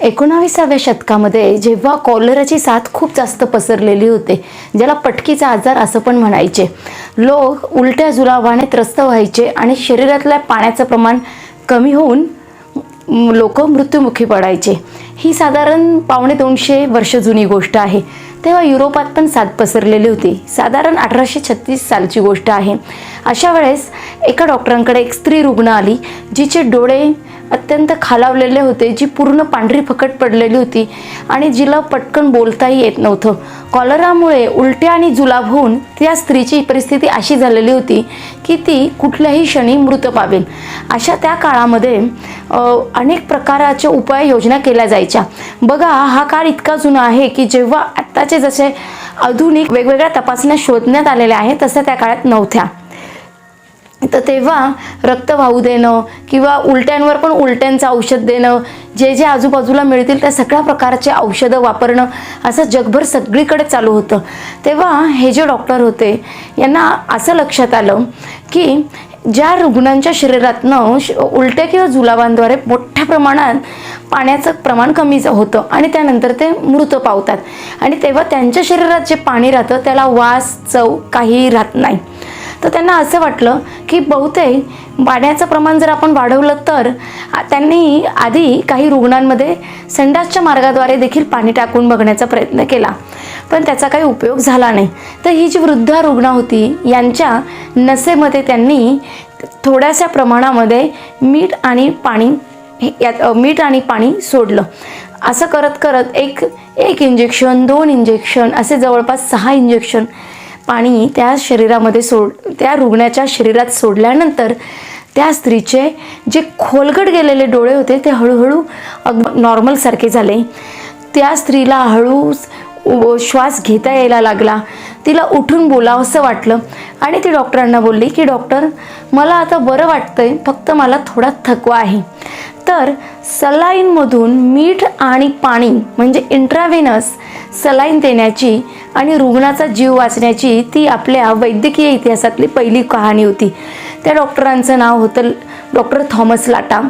एकोणाविसाव्या शतकामध्ये जेव्हा कॉलराची साथ खूप जास्त पसरलेली होते ज्याला पटकीचा आजार असं पण म्हणायचे. लोक उलट्या जुलाबाने त्रस्त व्हायचे आणि शरीरातल्या पाण्याचं प्रमाण कमी होऊन लोक मृत्युमुखी पडायचे. ही साधारण पावणे दोनशे वर्ष जुनी गोष्ट आहे. तेव्हा युरोपात पण साथ पसरलेली होती. साधारण अठराशे छत्तीस सालची गोष्ट आहे. अशा वेळेस एका डॉक्टरांकडे एक स्त्री रुग्ण आली जिचे डोळे अत्यंत खालावलेले होते जी पूर्ण पांढरी फकट पडलेली होती आणि जिला पटकन बोलताही येत नव्हतं. कॉलरामुळे उलट्या आणि जुलाब होऊन त्या स्त्रीची परिस्थिती अशी झालेली होती की ती कुठल्याही क्षणी मृत पावेल. अशा त्या काळामध्ये अनेक प्रकाराच्या उपाययोजना केल्या जायच्या. बघा हा काळ इतका जुना आहे की जेव्हा आत्ताचे जसे आधुनिक वेगवेगळ्या तपासण्या शोधण्यात आलेल्या आहेत तसं त्या काळात नव्हत्या. तर तेव्हा रक्त वाहू देणं किंवा उलट्यांवर पण उलट्यांचं औषध देणं जे जे आजूबाजूला मिळतील त्या सगळ्या प्रकारचे औषधं वापरणं असं जगभर सगळीकडे चालू होतं. तेव्हा हे जे डॉक्टर होते यांना असं लक्षात आलं की ज्या रुग्णांच्या शरीरातनं श- उलट्या किंवा जुलाबांद्वारे मोठ्या प्रमाणात पाण्याचं प्रमाण कमी होतं आणि त्यानंतर ते मृत पावतात. आणि तेव्हा त्यांच्या शरीरात जे पाणी राहतं त्याला वास चव काहीही राहत नाही. तर त्यांना असं वाटलं की बहुतेक पाण्याचं प्रमाण जर आपण वाढवलं तर त्यांनी आधी काही रुग्णांमध्ये संडासच्या मार्गाद्वारे देखील पाणी टाकून बघण्याचा प्रयत्न केला. पण त्याचा काही उपयोग झाला नाही. तर ही जी वृद्ध रुग्ण होती यांच्या नसेमध्ये त्यांनी थोड्याशा प्रमाणामध्ये मीठ आणि पाणी यात मीठ आणि पाणी सोडलं. असं करत करत एक एक इंजेक्शन दोन इंजेक्शन असे जवळपास सहा इंजेक्शन पाणी त्या शरीरामध्ये सोड त्या रुग्णाच्या शरीरात सोडल्यानंतर त्या स्त्रीचे जे खोलगट गेलेले डोळे होते ते हळूहळू अग नॉर्मलसारखे झाले. त्या स्त्रीला हळू श्वास घेता यायला लागला. तिला उठून बोलावंसं वाटलं आणि ती डॉक्टरांना बोलली की डॉक्टर मला आता बरं वाटतंय फक्त मला थोडा थकवा आहे. तर सलाईनमधून मीठ आणि पाणी म्हणजे इंट्राव्हेनस सलाईन देण्याची आणि रुग्णाचा जीव वाचण्याची ती आपल्या वैद्यकीय इतिहासातली पहिली कहाणी होती. त्या डॉक्टरांचं नाव होतं डॉक्टर थॉमस लाटा.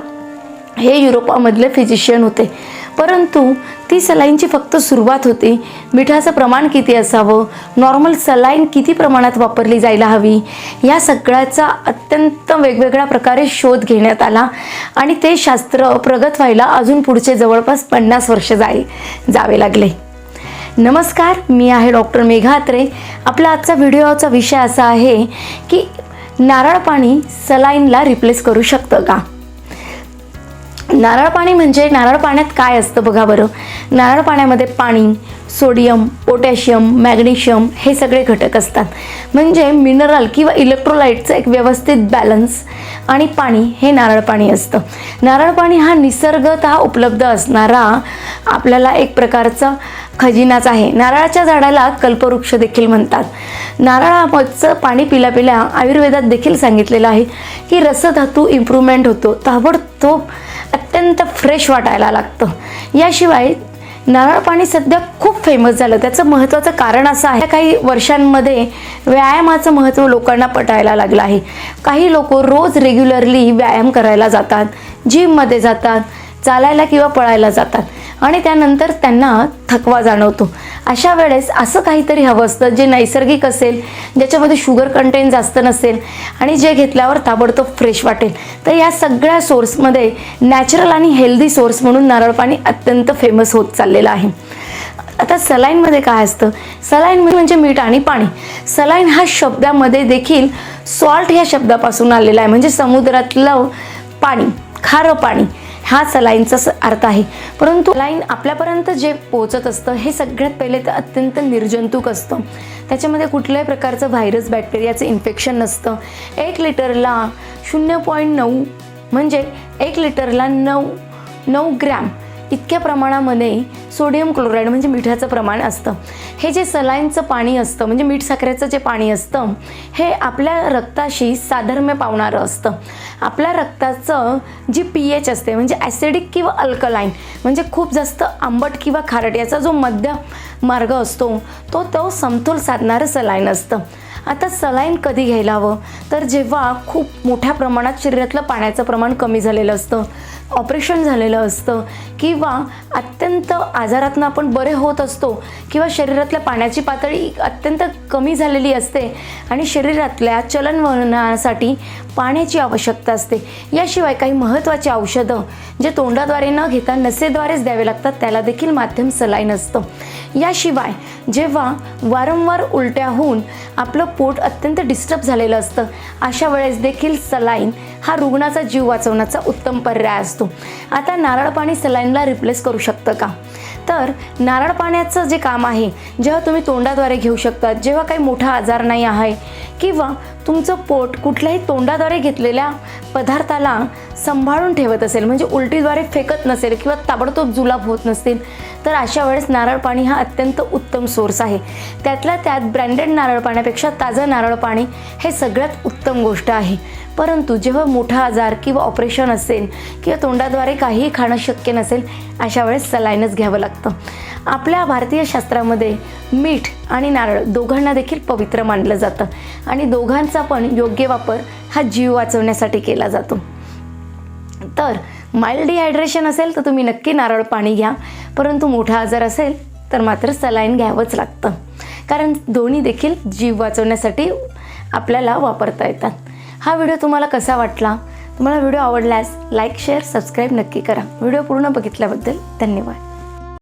हे युरोपामधले फिजिशियन होते. परंतु ती सलाईनची फक्त सुरुवात होती. मिठाचं प्रमाण किती असावं? नॉर्मल सलाईन किती प्रमाणात वापरली जायला हवी? या सगळ्याचा अत्यंत वेगवेगळ्या प्रकारे शोध घेण्यात आला आणि ते शास्त्र प्रगत व्हायला अजून पुढचे जवळपास पन्नास वर्ष जाय जावे लागले. नमस्कार मी आहे डॉक्टर मेघात्रे आपला आजचा व्हिडिओचा विषय असा आहे की नारळ पाणी सलाईनला रिप्लेस करू शकतं का? नारळ पाणी म्हणजे नारळ पाण्यात काय असतं बघा बरं. नारळ पाण्यामध्ये पाणी सोडियम पोटॅशियम मॅग्नेशियम हे सगळे घटक असतात. म्हणजे मिनरल किंवा इलेक्ट्रोलाइटचं एक व्यवस्थित बॅलन्स आणि पाणी हे नारळ पाणी असतं. नारळ पाणी हा निसर्गतः उपलब्ध असणारा आपल्याला एक प्रकारचा खजिनाच आहे. नारळाच्या झाडाला कल्पवृक्ष देखील म्हणतात. नारळाचं पाणी पिल्या पिल्या आयुर्वेदात देखील सांगितलेलं आहे की रसधातू इम्प्रूव्हमेंट होतो. ताबडतोब अत्यंत फ्रेश वाटायला लागतं. याशिवाय नारळ पाणी सध्या खूप फेमस झालं. त्याचं महत्त्वाचं कारण असं आहे काही वर्षांमध्ये व्यायामाचं महत्त्व लोकांना पटायला लागलं आहे. काही लोक रोज रेग्युलरली व्यायाम करायला जातात जिममध्ये जातात चालायला किंवा पळायला जातात. आणि त्यानंतर त्यांना थकवा जाणवतो. अशा वेळेस असं काहीतरी हवं असतं जे नैसर्गिक असेल ज्याच्यामध्ये शुगर कंटेंट जास्त नसेल आणि जे घेतल्यावर ताबडतोब फ्रेश वाटेल. तर या सगळ्या सोर्समध्ये नॅचरल आणि हेल्दी सोर्स म्हणून नारळ पाणी अत्यंत फेमस होत चाललेलं आहे. आता सलाईनमध्ये काय असतं? सलाईन म्हणजे मीठ आणि पाणी. सलाईन हा शब्दामध्ये देखील सॉल्ट ह्या शब्दापासून आलेला आहे. म्हणजे समुद्रातलं पाणी खारं पाणी. हा सलाईनचा स- अर्थ आहे. परंतु सलाईन आपल्यापर्यंत जे पोहोचत असतं हे सगळ्यात पहिले तर अत्यंत निर्जंतुक असतं. त्याच्यामध्ये कुठल्याही प्रकारचं व्हायरस बॅक्टेरियाचं इन्फेक्शन नसतं. एक लिटरला शून्य पॉईंट नऊ म्हणजे एक लिटरला नऊ नऊ ग्रॅम इतक्या प्रमाणामध्ये सोडियम क्लोराईड म्हणजे मिठाचं प्रमाण असतं. हे जे सलाईनचं पाणी असतं म्हणजे मीठ साखरेचं जे पाणी असतं हे आपल्या रक्ताशी साधर्म्य पावणारं असतं. आपल्या रक्ताचं जी पी एच असते म्हणजे ॲसिडिक किंवा अल्कलाईन म्हणजे खूप जास्त आंबट किंवा खारट याचा जो मध्य मार्ग असतो तो तो समतोल साधणारं सलाईन असतं. आता सलाईन कधी घ्यायला हवं तर जेव्हा खूप मोठ्या प्रमाणात शरीरातलं पाण्याचं प्रमाण कमी झालेलं असतं ऑपरेशन झालेलं असतं किंवा अत्यंत आजारातनं आपण बरे होत असतो किंवा शरीरातल्या पाण्याची पातळी अत्यंत कमी झालेली असते आणि शरीरातल्या चलनवलनासाठी पाण्याची आवश्यकता असते. याशिवाय काही महत्त्वाची औषधं जे तोंडाद्वारे न घेता नसेद्वारेच द्यावे लागतात त्याला देखील माध्यम सलाईन असतं. याशिवाय जेव्हा वारंवार उलट्या होऊन आपलं पोट अत्यंत डिस्टर्ब झालेलं असतं अशा वेळेस देखील सलाईन हा रुग्णाचा जीव वाचवण्याचा उत्तम पर्याय असतो. आता नारळ पाणी सलाईनला रिप्लेस करू शकतं का? तर नारळ पाण्याचं जे काम आहे जेव्हा तुम्ही तोंडाद्वारे घेऊ शकता जेव्हा काही मोठा आजार नाही आहे किंवा तुमचं पोट कुठल्याही तोंडाद्वारे घेतलेल्या पदार्थाला सांभाळून ठेवत असेल म्हणजे उलटीद्वारे फेकत नसेल किंवा ताबडतोब जुलाब होत नसतील तर अशा वेळेस नारळ पाणी हा अत्यंत उत्तम सोर्स आहे. त्यातल्या त्यात ब्रँडेड नारळ पाण्यापेक्षा ताजं नारळ पाणी हे सगळ्यात उत्तम गोष्ट आहे. परंतु जेव्हा मोठा आजार किंवा ऑपरेशन असेल किंवा तोंडाद्वारे काहीही खाणं शक्य नसेल अशा वेळेस सलाईनच घ्यावं लागतं. आपल्या भारतीय शास्त्रामध्ये मीठ आणि नारळ दोघांना देखील पवित्र मानलं जातं आणि दोघांचा पण योग्य वापर हा जीव वाचवण्यासाठी केला जातो. तर माइल्ड डिहायड्रेशन असेल तर तुम्ही नक्की नारळ पाणी घ्या परंतु मोठा आजार असेल तर मात्र सलाईन घ्यावंच लागतं. कारण दोन्ही देखील जीव वाचवण्यासाठी आपल्याला वापरता येतात. हा व्हिडिओ तुम्हाला कसा वाटला? तुम्हाला व्हिडिओ आवडल्यास लाईक शेअर सबस्क्राईब नक्की करा. व्हिडिओ पूर्ण बघितल्याबद्दल धन्यवाद.